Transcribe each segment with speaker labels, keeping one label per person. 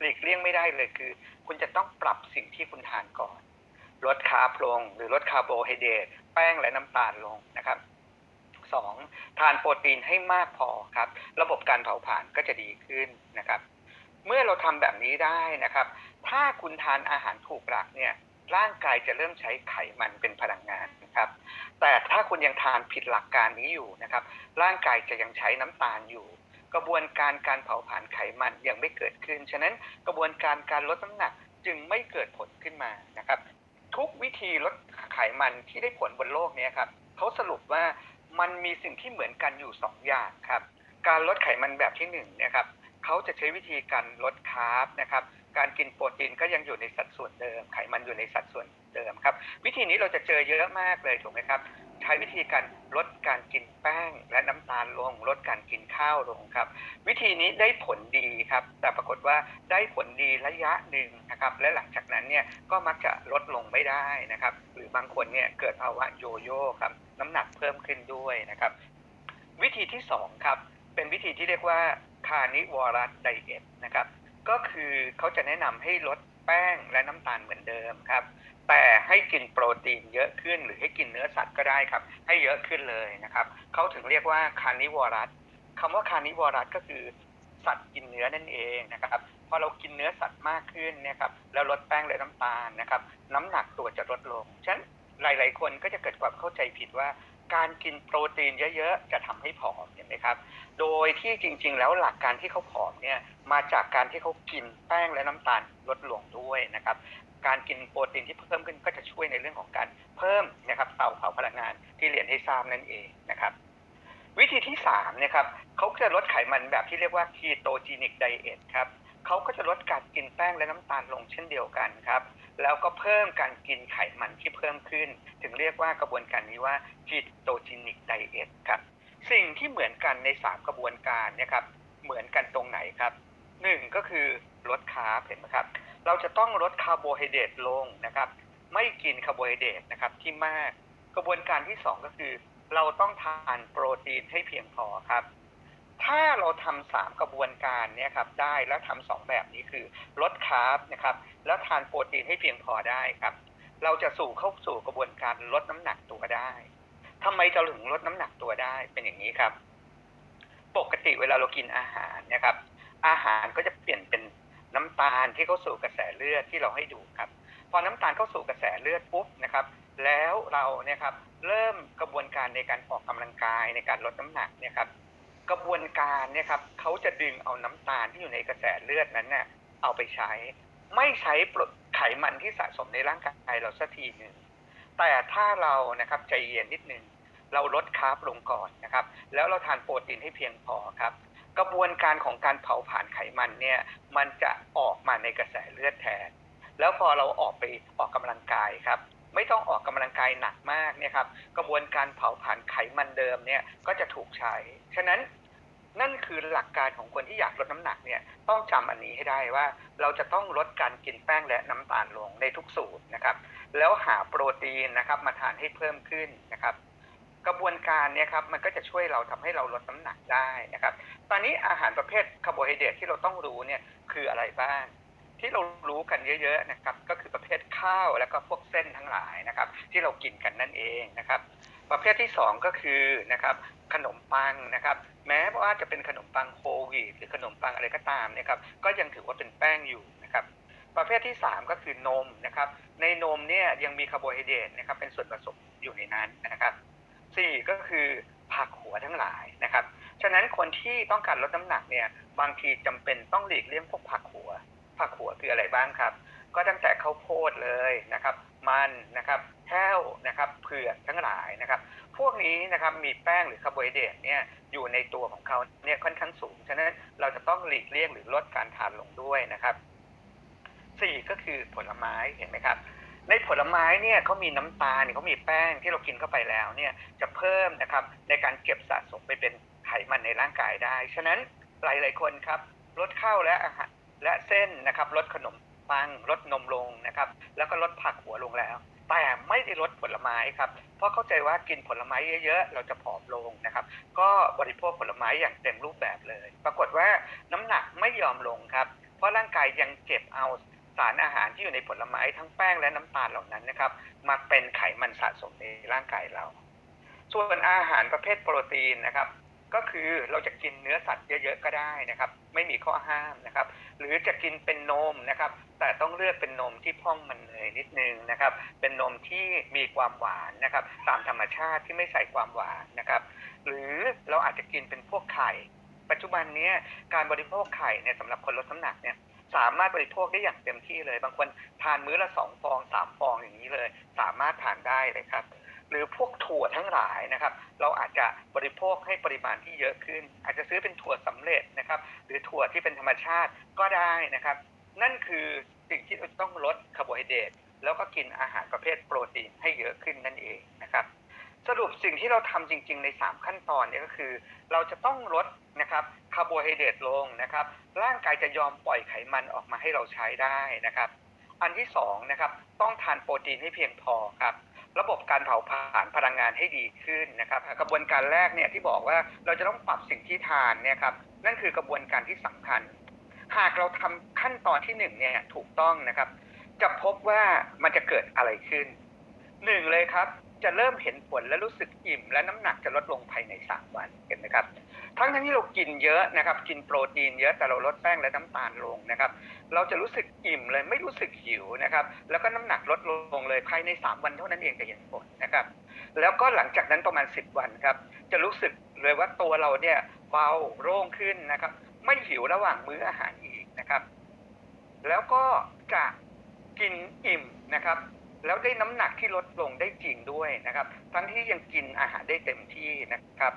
Speaker 1: หลีกเลี่ยงไม่ได้เลยคือ คุณจะต้องปรับสิ่งที่คุณทานก่อน ลดคาร์บลง หรือลดคาร์โบไฮเดรตแป้งและน้ำตาลลงนะครับสองทานโปรตีนให้มากพอครับ ระบบการเผาผลาญก็จะดีขึ้นนะครับ เมื่อเราทำแบบนี้ได้นะครับ ถ้าคุณทานอาหารถูกหลักเนี่ยร่างกายจะเริ่มใช้ไขมันเป็นพลังงานนะครับ แต่ถ้าคุณยังทานผิดหลักการนี้อยู่นะครับ ร่างกายจะยังใช้น้ำตาลอยู่ กระบวนการการเผาผลาญไขมันยังไม่เกิดขึ้น ฉะนั้นกระบวนการการลดน้ำหนักจึงไม่เกิดผลขึ้นมานะครับ ทุกวิธีลดไขมันที่ได้ผลบนโลกนี้ครับเขาสรุปว่ามันมีสิ่งที่เหมือนกันอยู่สองอย่างครับ การลดไขมันแบบที่หนึ่งนี่ยครับเขาจะใช้วิธีการลดคาร์บนะครับ การกินโปรตีนก็ยังอยู่ในสัดส่วนเดิม ไขมันอยู่ในสัดส่วนเดิมครับ วิธีนี้เราจะเจอเยอะมากเลยถูกไหมครับ ใช้วิธีการลดการกินแป้ง และน้ำตาลลง ลดการกินข้าวลงครับ วิธีนี้ได้ผลดีครับ แต่ปรากฏว่าได้ผลดีระยะหนึ่งนะครับ และหลังจากนั้นเนี่ยก็มักจะลดลงไม่ได้นะครับ หรือบางคนเนี่ยเกิดภาวะโยโย่ครับ น้ำหนักเพิ่มขึ้นด้วยนะครับ วิธีที่สองครับเป็นวิธีที่เรียกว่าคานิวอรัสไดเอทนะครับ ก็คือเขาจะแนะนำให้ลดแป้งและน้ำตาลเหมือนเดิมครับ แต่ให้กินโปรตีนเยอะขึ้น หรือให้กินเนื้อสัตว์ก็ได้ครับ ให้เยอะขึ้นเลยนะครับเขาถึงเรียกว่าคานิวอรัสคำว่าคานิวอรัสก็คือสัตว์กินเนื้อนั่นเองนะครับพอเรากินเนื้อสัตว์มากขึ้นนี่ยครับแล้วลดแป้งและน้ำตาลนะครับน้ำหนักตัวจะลดลงฉะนั้นหลาย ๆ คนก็จะเกิดความเข้าใจผิดว่า การกินโปรตีนเยอะๆจะทำให้ผอมเห็นไหมครับ โดยที่จริง ๆ แล้วหลักการที่เขาผอมเนี่ยมาจากการที่เขากินแป้งและน้ำตาลลดลงด้วยนะครับ การกินโปรตีนที่เพิ่มขึ้นก็จะช่วยในเรื่องของการเพิ่มนะครับเตาเผาพลังงานที่เรียนให้ทราบนั่นเองนะครับวิธีที่3นะครับเขาจะลดไขมันแบบที่เรียกว่า ketogenic diet ครับเขาก็จะลดการกินแป้งและน้ำตาลลงเช่นเดียวกันครับแล้วก็เพิ่มการกินไขมันที่เพิ่มขึ้น ถึงเรียกว่ากระบวนการนี้ว่า ketogenic diet ครับสิ่งที่เหมือนกันใน 3 กระบวนการเนี่ยครับเหมือนกันตรงไหนครับหนึ่งก็คือลดคาร์บเห็นไหมครับ เราจะต้องลดคาร์โบไฮเดรตลงนะครับ ไม่กินคาร์โบไฮเดรตนะครับที่มาก กระบวนการที่ 2 ก็คือ เราต้องทานโปรตีนให้เพียงพอครับ ถ้าเราทำสามกระบวนการเนี่ยครับได้แล้วทำสองแบบนี้คือลดคาร์บนะครับแล้วทานโปรตีนให้เพียงพอได้ครับ เราจะสู่เข้าสู่กระบวนการลดน้ำหนักตัวได้ทำไมจะถึงลดน้ำหนักตัวได้เป็นอย่างนี้ครับ ปกติเวลาเรากินอาหารนะครับ อาหารก็จะเปลี่ยนเป็น น้ำตาลที่เข้าสู่กระแสเลือดที่เราให้ดูครับ พอน้ำตาลเข้าสู่กระแสเลือดปุ๊บนะครับ แล้วเราเนี่ยครับเริ่มกระบวนการในการออกกำลังกายในการลดน้ำหนักเนี่ยครับกระบวนการเนี่ยครับเขาจะดึงเอาน้ำตาลที่อยู่ในกระแสเลือดนั้นเนี่ยเอาไปใช้ ไม่ใช้ไขมันที่สะสมในร่างกายเราสักทีหนึ่งแต่ถ้าเรานะครับใจเย็นนิดนึงเราลดคาร์บลงก่อนนะครับ แล้วเราทานโปรตีนให้เพียงพอครับ กระบวนการของการเผาผลาญไขมันเนี่ย มันจะออกมาในกระแสเลือดแทน แล้วพอเราออกไปออกกำลังกายครับ ไม่ต้องออกกำลังกายหนักมากเนี่ยครับ กระบวนการเผาผลาญไขมันเดิมเนี่ยก็จะถูกใช้ ฉะนั้นนั่นคือหลักการของคนที่อยากลดน้ำหนักเนี่ยต้องจำอันนี้ให้ได้ว่า เราจะต้องลดการกินแป้งและน้ำตาลลงในทุกสูตรนะครับ แล้วหาโปรตีนนะครับมาทานให้เพิ่มขึ้นนะครับ การเนี่ยครับมันก็จะช่วยเราทำให้เราลดน้ำหนักได้นะครับ ตอนนี้อาหารประเภทคาร์โบไฮเดรตที่เราต้องรู้เนี่ยคืออะไรบ้าง ที่เรารู้กันเยอะๆนะครับก็คือประเภทข้าวแล้วก็พวกเส้นทั้งหลายนะครับ ที่เรากินกันนั่นเองนะครับ ประเภทที่ 2 ก็คือนะครับขนมปังนะครับ แม้ว่าจะเป็นขนมปังโฮลวีตหรือขนมปังอะไรก็ตามนะครับ ก็ยังถือว่าเป็นแป้งอยู่นะครับประเภทที่ 3 ก็คือนมนะครับ ในนมเนี่ยยังมีคาร์โบไฮเดรตนะครับเป็นส่วนผสมอยู่ในนั้นนะครับ สี่ก็คือผักหัวทั้งหลายนะครับ ฉะนั้นคนที่ต้องการลดน้ำหนักเนี่ยบางทีจำเป็นต้องหลีกเลี่ยงพวกผักหัว ผักหัวคืออะไรบ้างครับ ก็ตั้งแต่ข้าวโพดเลยนะครับ มันนะครับแห้วนะครับเผือกทั้งหลายนะครับ พวกนี้นะครับมีแป้งหรือคาร์โบไฮเดรตเนี่ยอยู่ในตัวของเขาเนี่ยค่อนข้างสูง ฉะนั้นเราจะต้องหลีกเลี่ยงหรือลดการทานลงด้วยนะครับสี่ก็คือผลไม้เห็นไหมครับ ในผลไม้เนี่ยเขามีน้ำตาลเขามีแป้งที่เรากินเข้าไปแล้วเนี่ยจะเพิ่มนะครับในการเก็บสะสมไปเป็นไขมันในร่างกายได้ ฉะนั้นหลาย ๆ คนครับลดข้าวและอาหารและเส้นนะครับลดขนมปังลดนมลงนะครับ แล้วก็ลดผักหัวลงแล้ว แต่ไม่ได้ลดผลไม้ครับ เพราะเข้าใจว่ากินผลไม้เยอะๆ เราจะผอมลงนะครับ ก็บริโภคผลไม้อย่างเต็มรูปแบบเลย ปรากฏว่าน้ำหนักไม่ยอมลงครับ เพราะร่างกายยังเก็บเอา สารอาหารที่อยู่ในผลไม้ทั้งแป้งและน้ำตาลเหล่านั้นนะครับมาเป็นไขมันสะสมในร่างกายเรา ส่วนอาหารประเภทโปรตีนนะครับ ก็คือเราจะกินเนื้อสัตว์เยอะๆก็ได้นะครับ ไม่มีข้อห้ามนะครับ หรือจะกินเป็นนมนะครับ แต่ต้องเลือกเป็นนมที่พ่องมันเนยนิดนึงนะครับ เป็นนมที่มีความหวานนะครับ ตามธรรมชาติที่ไม่ใส่ความหวานนะครับ หรือเราอาจจะกินเป็นพวกไข่ปัจจุบันนี้การบริโภคไข่เนี่ยสำหรับคนลดน้ำหนักเนี่ย สามารถบริโภคได้อย่างเต็มที่เลย บางคนทานมื้อละสองฟองสามฟองอย่างนี้เลย สามารถทานได้เลยครับ หรือพวกถั่วทั้งหลายนะครับ เราอาจจะบริโภคให้ปริมาณที่เยอะขึ้น อาจจะซื้อเป็นถั่วสำเร็จนะครับ หรือถั่วที่เป็นธรรมชาติก็ได้นะครับ นั่นคือสิ่งที่เราต้องลดคาร์โบไฮเดรตแล้วก็กินอาหารประเภทโปรตีนให้เยอะขึ้นนั่นเองนะครับ สรุปสิ่งที่เราทำจริง ๆ ใน 3 ขั้นตอนเนี่ยก็คือ เราจะต้องลดนะครับคาร์โบไฮเดรตลงนะครับ ร่างกายจะยอมปล่อยไขมันออกมาให้เราใช้ได้นะครับ อันที่2นะครับต้องทานโปรตีนให้เพียงพอครับระบบการเผาผลาญพลังงานให้ดีขึ้นนะครับ กระบวนการแรกเนี่ยที่บอกว่าเราจะต้องปรับสิ่งที่ทานเนี่ยครับนั่นคือกระบวนการที่สำคัญ หากเราทำขั้นตอนที่หนึ่งเนี่ยถูกต้องนะครับ จะพบว่ามันจะเกิดอะไรขึ้นหนึ่งเลยครับ จะเริ่มเห็นผลและรู้สึกอิ่ม และน้ำหนักจะลดลงภายในสามวันเห็นไหมครับ ทั้งทั้งที่เรากินเยอะนะครับ กินโปรตีนเยอะแต่เราลดแป้งและน้ำตาลลงนะครับ เราจะรู้สึกอิ่มเลยไม่รู้สึกหิวนะครับ แล้วก็น้ำหนักลดลงเลยภายใน 3 วันเท่านั้นเองจะเห็นผลนะครับ แล้วก็หลังจากนั้นประมาณ 10 วันครับ จะรู้สึกเลยว่าตัวเราเนี่ยเบาโล่งขึ้นนะครับ ไม่หิวระหว่างมื้ออาหารอีกนะครับ แล้วก็จะกินอิ่มนะครับ แล้วได้น้ำหนักที่ลดลงได้จริงด้วยนะครับ ทั้งที่ยังกินอาหารได้เต็มที่นะครับ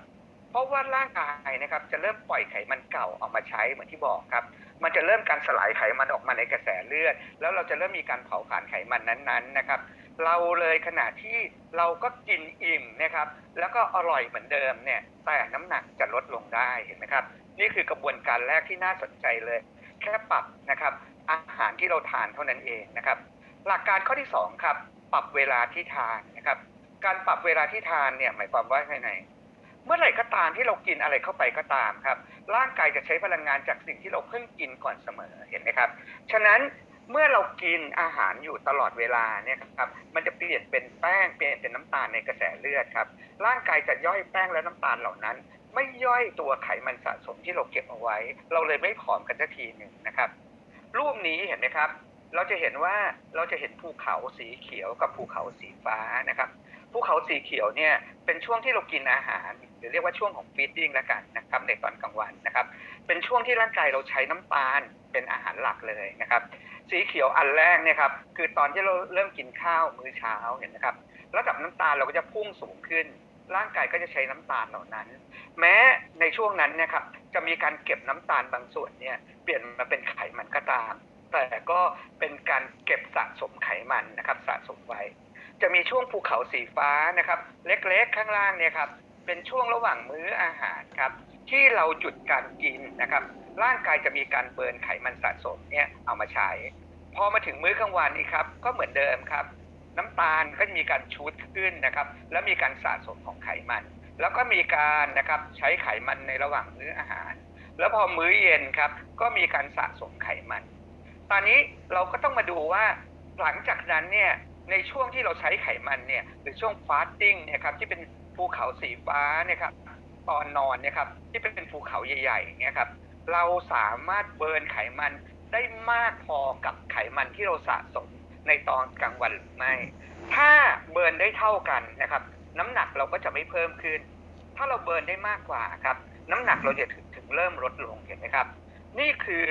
Speaker 1: เพราะว่าร่างกายนะครับจะเริ่มปล่อยไขมันเก่าออกมาใช้เหมือนที่บอกครับ มันจะเริ่มการสลายไขมันออกมาในกระแสเลือด แล้วเราจะเริ่มมีการเผาผลาญไขมันนั้นๆนะครับ เราเลยขณะที่เราก็กินอิ่มนะครับ แล้วก็อร่อยเหมือนเดิมเนี่ย แต่น้ำหนักจะลดลงได้เห็นไหมครับ นี่คือกระบวนการแรกที่น่าสนใจเลย แค่ปรับนะครับอาหารที่เราทานเท่านั้นเองนะครับ หลักการข้อที่สองครับปรับเวลาที่ทานนะครับ การปรับเวลาที่ทานเนี่ยหมายความว่าไงไงเมื่อไหร่ก็ตามที่เรากินอะไรเข้าไปก็ตามครับ ร่างกายจะใช้พลังงานจากสิ่งที่เราเพิ่งกินก่อนเสมอเห็นไหมครับ ฉะนั้นเมื่อเรากินอาหารอยู่ตลอดเวลาเนี่ยครับมันจะเปลี่ยนเป็นแป้งเปลี่ยนเป็นน้ำตาลในกระแสเลือดครับ ร่างกายจะย่อยแป้งและน้ำตาลเหล่านั้น ไม่ย่อยตัวไขมันสะสมที่เราเก็บเอาไว้ เราเลยไม่ผอมกันสักทีหนึ่งนะครับ รูปนี้เห็นไหมครับ เราจะเห็นว่าเราจะเห็นภูเขาสีเขียวกับภูเขาสีฟ้านะครับภูเขาสีเขียวเนี่ยเป็นช่วงที่เรากินอาหาร หรือเรียกว่าช่วงของฟีดดิ้งแล้วกันนะครับในตอนกลางวันนะครับ เป็นช่วงที่ร่างกายเราใช้น้ำตาลเป็นอาหารหลักเลยนะครับ สีเขียวอันแรกเนี่ยครับคือตอนที่เราเริ่มกินข้าวมื้อเช้าเห็นนะครับระดับน้ำตาลเราก็จะพุ่งสูงขึ้น ร่างกายก็จะใช้น้ำตาลเหล่านั้น แม้ในช่วงนั้นเนะครับจะมีการเก็บน้ำตาลบางส่วนเนี่ยเปลี่ยนมาเป็นไขมันก็ตาม แต่ก็เป็นการเก็บสะสมไขมันนะครับสะสมไว้ จะมีช่วงภูเขาสีฟ้านะครับ เล็กๆ ข้างล่างเนี่ยครับเป็นช่วงระหว่างมื้ออาหารครับที่เราหยุดการกินนะครับ ร่างกายจะมีการเบิร์นไขมันสะสมเนี่ยเอามาใช้ พอมาถึงมื้อกลางวันนี่ครับก็เหมือนเดิมครับ น้ำตาลก็มีการชูดขึ้นนะครับ แล้วมีการสะสมของไขมัน แล้วก็มีการนะครับใช้ไขมันในระหว่างมื้ออาหาร แล้วพอมื้อเย็นครับก็มีการสะสมไขมัน ตอนนี้เราก็ต้องมาดูว่าหลังจากนั้นเนี่ยในช่วงที่เราใช้ไขมันเนี่ยหรือช่วงฟาสติ้งเนี่ยครับที่เป็นภูเขาสีฟ้าเนี่ยครับตอนนอนเนี่ยครับที่เป็นภูเขาใหญ่ๆอย่างเงี้ยครับเราสามารถเบิร์นไขมันได้มากพอกับไขมันที่เราสะสมในตอนกลางวันหรือไม่ ถ้าเบิร์นได้เท่ากันนะครับ น้ำหนักเราก็จะไม่เพิ่มขึ้น ถ้าเราเบิร์นได้มากกว่าครับ น้ำหนักเราจะถึงถึงเริ่มลดลงเห็นไหมครับ นี่คือ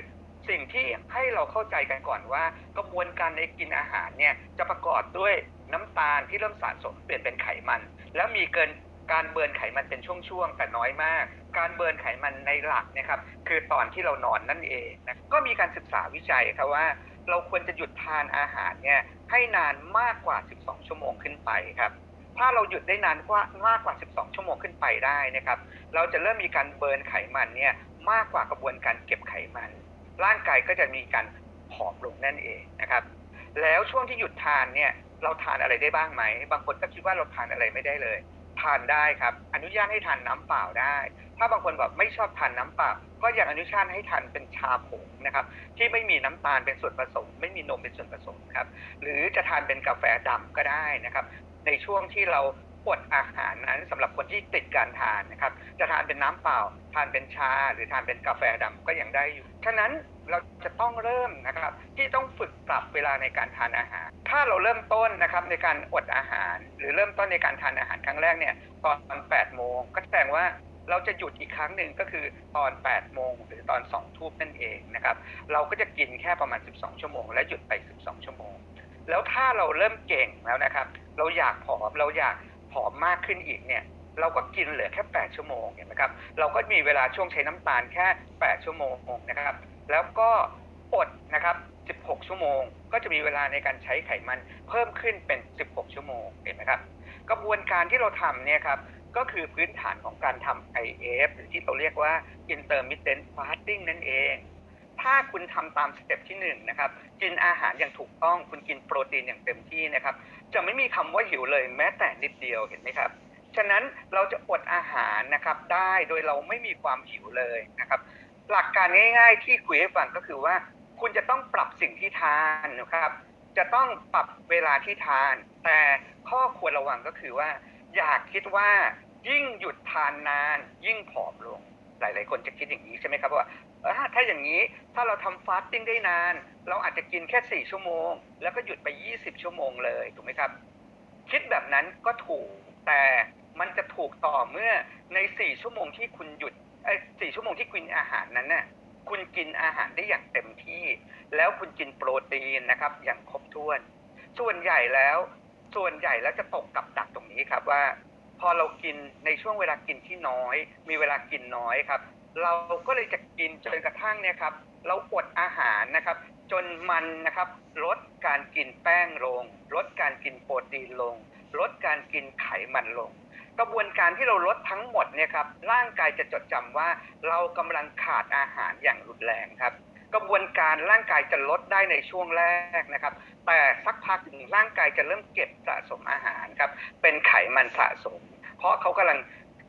Speaker 1: สิ่งที่ให้เราเข้าใจกันก่อนว่า กระบวนการในกินอาหารเนี่ยจะประกอบด้วยน้ำตาลที่เริ่มสะสมเปลี่ยนเป็นไขมัน แล้วมีเกินการเบิร์นไขมันเป็นช่วงๆแต่น้อยมาก การเบิร์นไขมันในหลักนะครับ คือตอนที่เรานอนนั่นเองนะก็มีการศึกษาวิจัยครับว่า เราควรจะหยุดทานอาหารเนี่ยให้นานมากกว่า 12 ชั่วโมงขึ้นไปครับถ้าเราหยุดได้นานกว่ามากกว่า 12 ชั่วโมงขึ้นไปได้นะครับ เราจะเริ่มมีการเบิร์นไขมันเนี่ยมากกว่ากระบวนการเก็บไขมัน ร่างกายก็จะมีการผอมลงนั่นเองนะครับ แล้วช่วงที่หยุดทานเนี่ยเราทานอะไรได้บ้างไหม บางคนก็คิดว่าเราทานอะไรไม่ได้เลย ทานได้ครับ อนุญาตให้ทานน้ำเปล่าได้ ถ้าบางคนแบบไม่ชอบทานน้ำเปล่า ก็ยังอนุญาตให้ทานเป็นชาผงนะครับ ที่ไม่มีน้ำตาลเป็นส่วนผสม ไม่มีนมเป็นส่วนผสมครับ หรือจะทานเป็นกาแฟดำก็ได้นะครับ ในช่วงที่เรา อดอาหารนั้นสำหรับคนที่ติดการทานนะครับจะทานเป็นน้ำเปล่า ทานเป็นชา หรือทานเป็นกาแฟดำก็ยังได้อยู่ ฉะนั้นเราจะต้องเริ่มนะครับที่ต้องฝึกปรับเวลาในการทานอาหาร ถ้าเราเริ่มต้นนะครับในการอดอาหาร หรือเริ่มต้นในการทานอาหารครั้งแรกเนี่ยตอน8โมงก็แสดงว่าเราจะหยุดอีกครั้งหนึ่งก็คือตอน 8 โมงหรือตอน 2 ทุ่มนั่นเองนะครับ เราก็จะกินแค่ประมาณ 12 ชั่วโมง และหยุดไป 12 ชั่วโมง แล้วถ้าเราเริ่มเก่งแล้วนะครับ เราอยากผอมเราอยาก ผอมมากขึ้นอีกเนี่ยเราก็กินเหลือแค่ 8 ชั่วโมงเห็นไหมครับ เราก็มีเวลาช่วงใช้น้ำตาลแค่ 8 ชั่วโมงนะครับ แล้วก็อดนะครับ 16 ชั่วโมง ก็จะมีเวลาในการใช้ไขมันเพิ่มขึ้นเป็น 16 ชั่วโมงเห็นไหมครับ กระบวนการที่เราทำเนี่ยครับ ก็คือพื้นฐานของการทำ IF หรือที่เราเรียกว่า intermittent fasting นั่นเอง ถ้าคุณทำตามสเต็ปที่หนึ่งนะครับกินอาหารอย่างถูกต้องคุณกินโปรตีนอย่างเต็มที่นะครับ จะไม่มีคำว่าหิวเลยแม้แต่นิดเดียวเห็นไหมครับฉะนั้นเราจะอดอาหารนะครับได้โดยเราไม่มีความหิวเลยนะครับ หลักการง่ายๆที่คุยให้ฟังก็คือว่า คุณจะต้องปรับสิ่งที่ทานนะครับ จะต้องปรับเวลาที่ทาน แต่ข้อควรระวังก็คือว่า อยากคิดว่ายิ่งหยุดทานนาน ยิ่งผอมลง หลาย ๆ คนจะคิดอย่างนี้ใช่ไหมครับว่าถ้าอย่างนี้ถ้าเราทำฟาสติ้งได้นาน เราอาจจะกินแค่ 4 ชั่วโมง แล้วก็หยุดไป 20 ชั่วโมงเลยถูกไหมครับ คิดแบบนั้นก็ถูกแต่มันจะถูกต่อเมื่อใน 4 ชั่วโมงที่คุณหยุดไอ้สี่ชั่วโมงที่กินอาหารนั้นน่ะคุณกินอาหารได้อย่างเต็มที่ แล้วคุณกินโปรตีนนะครับ อย่างครบถ้วน ส่วนใหญ่แล้ว ส่วนใหญ่แล้วจะตกกับดักตรงนี้ครับว่า พอเรากินในช่วงเวลากินที่น้อย มีเวลากินน้อยครับ เราก็เลยจะกินจนกระทั่งเนี่ยครับเราอดอาหารนะครับ จนมันนะครับลดการกินแป้งลง ลดการกินโปรตีนลง ลดการกินไขมันลง กระบวนการที่เราลดทั้งหมดเนี่ยครับร่างกายจะจดจำว่าเรากำลังขาดอาหารอย่างรุนแรงครับ กระบวนการร่างกายจะลดได้ในช่วงแรกนะครับ แต่สักพักหนึ่งร่างกายจะเริ่มเก็บสะสมอาหารครับ เป็นไขมันสะสม เพราะเขากำลัง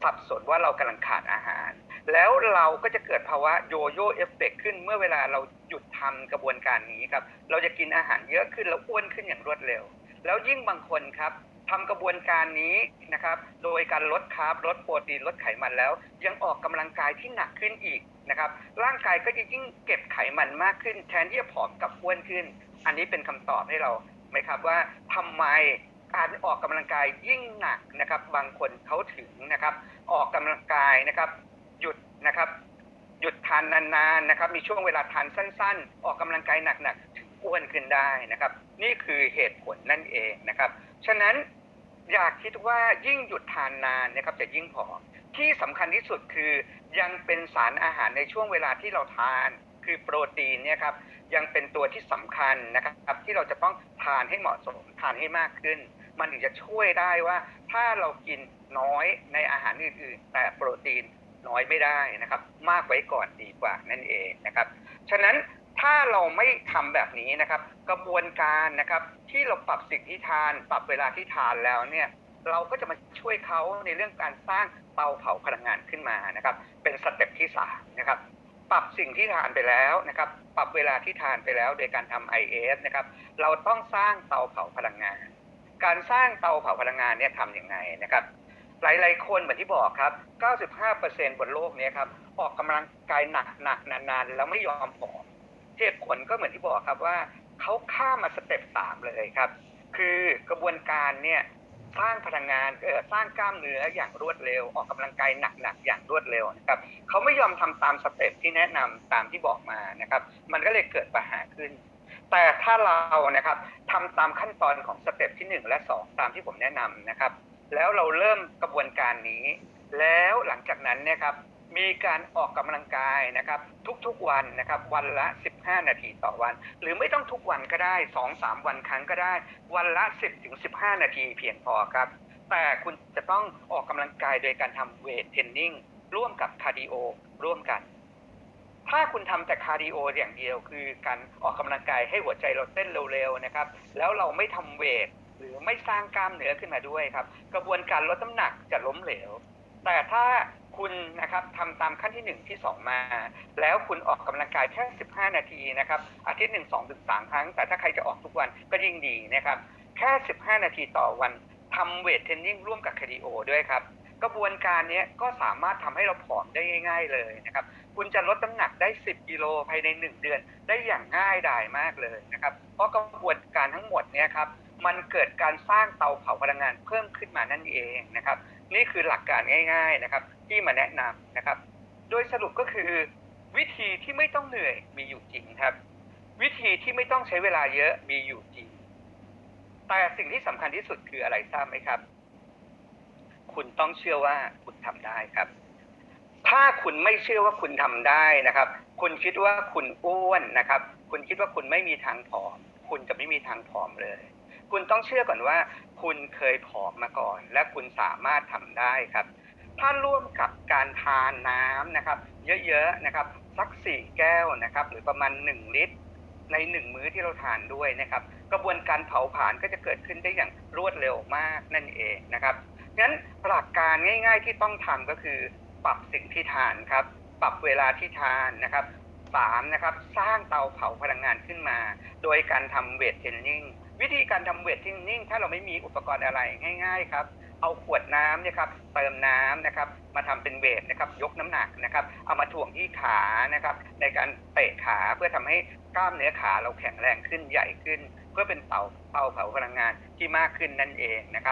Speaker 1: สับสนว่าเรากำลังขาดอาหาร แล้วเราก็จะเกิดภาวะโยโย่เอฟเฟกขึ้นเมื่อเวลาเราหยุดทำกระบวนการนี้ครับ เราจะกินอาหารเยอะขึ้นแล้วอ้วนขึ้นอย่างรวดเร็ว แล้วยิ่งบางคนครับทำกระบวนการนี้นะครับ โดยการลดคาร์บลดโปรตีนลดไขมันแล้ว ยังออกกำลังกายที่หนักขึ้นอีก นะครับร่างกายก็จะยิ่งเก็บไขมันมากขึ้น แทนที่จะผอมกับอ้วนขึ้น อันนี้เป็นคำตอบให้เราไหมครับว่าทำไมการออกกำลังกายยิ่งหนักนะครับ บางคนเขาถึงนะครับ ออกกำลังกายนะครับ หยุดนะครับ หยุดทานนานๆนะครับ มีช่วงเวลาทานสั้น ๆ ออกกำลังกายหนักๆถึงอ้วนขึ้นได้นะครับ นี่คือเหตุผลนั่นเองนะครับ ฉะนั้นอยากคิดว่ายิ่งหยุดทานนานนะครับจะยิ่งผอมที่สำคัญที่สุดคือ ยังเป็นสารอาหารในช่วงเวลาที่เราทาน คือโปรตีนเนี่ยครับยังเป็นตัวที่สำคัญนะครับ ที่เราจะต้องทานให้เหมาะสมทานให้มากขึ้น มันถึงจะช่วยได้ว่า ถ้าเรากินน้อยในอาหารอื่นๆ แต่โปรตีนน้อยไม่ได้นะครับ มากไว้ก่อนดีกว่านั่นเองนะครับ ฉะนั้นถ้าเราไม่ทำแบบนี้นะครับ กระบวนการนะครับที่เราปรับสิ่งที่ทาน ปรับเวลาที่ทานแล้วเนี่ยเราก็จะมาช่วยเขาในเรื่องการสร้าง เตาเผาพลังงานขึ้นมานะครับ เป็นสเต็ปที่สามนะครับ ปรับสิ่งที่ทานไปแล้วนะครับ ปรับเวลาที่ทานไปแล้วโดยการทำ IF นะครับ เราต้องสร้างเตาเผาพลังงาน การสร้างเตาเผาพลังงานเนี่ยทำยังไงนะครับ หลายๆคนเหมือนที่บอกครับ 95%บนโลกนี้ครับออกกำลังกายหนักๆนานๆ แล้วไม่ยอมผอมเหตุผลก็เหมือนที่บอกครับว่าเขาข้ามมาสเต็ปสามเลยครับ คือกระบวนการเนี่ย สร้างพลังงานเออสร้างกล้ามเนื้ออย่างรวดเร็ว ออกกำลังกายหนักๆอย่างรวดเร็วนะครับเขาไม่ยอมทำตามสเต็ปที่แนะนำตามที่บอกมานะครับ มันก็เลยเกิดปัญหาขึ้น แต่ถ้าเรานะครับทำตามขั้นตอนของสเต็ปที่หนึ่งและสองตามที่ผมแนะนำนะครับ แล้วเราเริ่มกระบวนการนี้ แล้วหลังจากนั้นเนี่ยครับ มีการออกกำลังกายนะครับ ทุกๆวันนะครับ วันละ 15 นาทีต่อวัน หรือไม่ต้องทุกวันก็ได้ 2-3 วันครั้งก็ได้ วันละ 10-15 นาทีเพียงพอครับ แต่คุณจะต้องออกกำลังกายโดยการทำเวทเทรนนิ่งร่วมกับคาร์ดิโอร่วมกัน ถ้าคุณทำแต่คาร์ดิโออย่างเดียว คือการออกกำลังกายให้หัวใจเราเต้นเร็วๆนะครับ แล้วเราไม่ทำเวทหรือไม่สร้างกล้ามเนื้อขึ้นมาด้วยครับ กระบวนการลดน้ำหนักจะล้มเหลว แต่ถ้า คุณนะครับทำตามขั้นที่หนึ่งที่สองมา แล้วคุณออกกำลังกายแค่ 15 นาทีนะครับอาทิตย์หนึ่งสองถึงสามครั้ง แต่ถ้าใครจะออกทุกวันก็ยิ่งดีนะครับแค่ 15 นาทีต่อวันทำเวทเทรนนิ่งร่วมกับคาร์ดิโอด้วยครับ กระบวนการนี้ก็สามารถทำให้เราผอมได้ง่าย ๆ เลยนะครับคุณจะลดน้ำหนักได้ 10 กิโลภายใน 1 เดือน ได้อย่างง่ายดายมากเลยนะครับเพราะกระบวนการทั้งหมดเนี่ยครับมันเกิดการสร้างเตาเผาพลังงานเพิ่มขึ้นมานั่นเองนะครับนี่คือหลักการง่าย ๆ นะครับ ที่มาแนะนำนะครับ โดยสรุปก็คือ วิธีที่ไม่ต้องเหนื่อยมีอยู่จริงครับ วิธีที่ไม่ต้องใช้เวลาเยอะมีอยู่จริง แต่สิ่งที่สำคัญที่สุดคืออะไรทราบไหมครับ คุณต้องเชื่อว่าคุณทำได้ครับ ถ้าคุณไม่เชื่อว่าคุณทำได้นะครับ คุณคิดว่าคุณอ้วนนะครับ คุณคิดว่าคุณไม่มีทางผอม คุณจะไม่มีทางผอมเลยคุณต้องเชื่อก่อนว่า คุณเคยผอมมาก่อน และคุณสามารถทำได้ครับ ถ้าร่วมกับการทานน้ำนะครับ เยอะๆนะครับสักสี่แก้วนะครับ หรือประมาณหนึ่งลิตร ในหนึ่งมื้อที่เราทานด้วยนะครับ กระบวนการเผาผลาญก็จะเกิดขึ้นได้อย่างรวดเร็วมากนั่นเองนะครับงั้นหลักการง่าย ๆ ที่ต้องทำก็คือ ปรับสิ่งที่ทานครับ ปรับเวลาที่ทานนะครับสามนะครับสร้างเตาเผาพลังงานขึ้นมา โดยการทำเวทเทรนนิ่งวิธีการทำเวทเทรนนิ่งถ้าเราไม่มีอุปกรณ์อะไรง่าย ๆ ครับ เอาขวดน้ำเนี่ยครับเติมน้ำนะครับมาทำเป็นเวทนะครับยกน้ำหนักนะครับเอามาถ่วงที่ขานะครับในการเตะขาเพื่อทำให้กล้ามเนื้อขาเราแข็งแรงขึ้นใหญ่ขึ้น เพื่อเป็นเตาเตาเผาพลังงานที่มากขึ้นนั่นเองนะครับ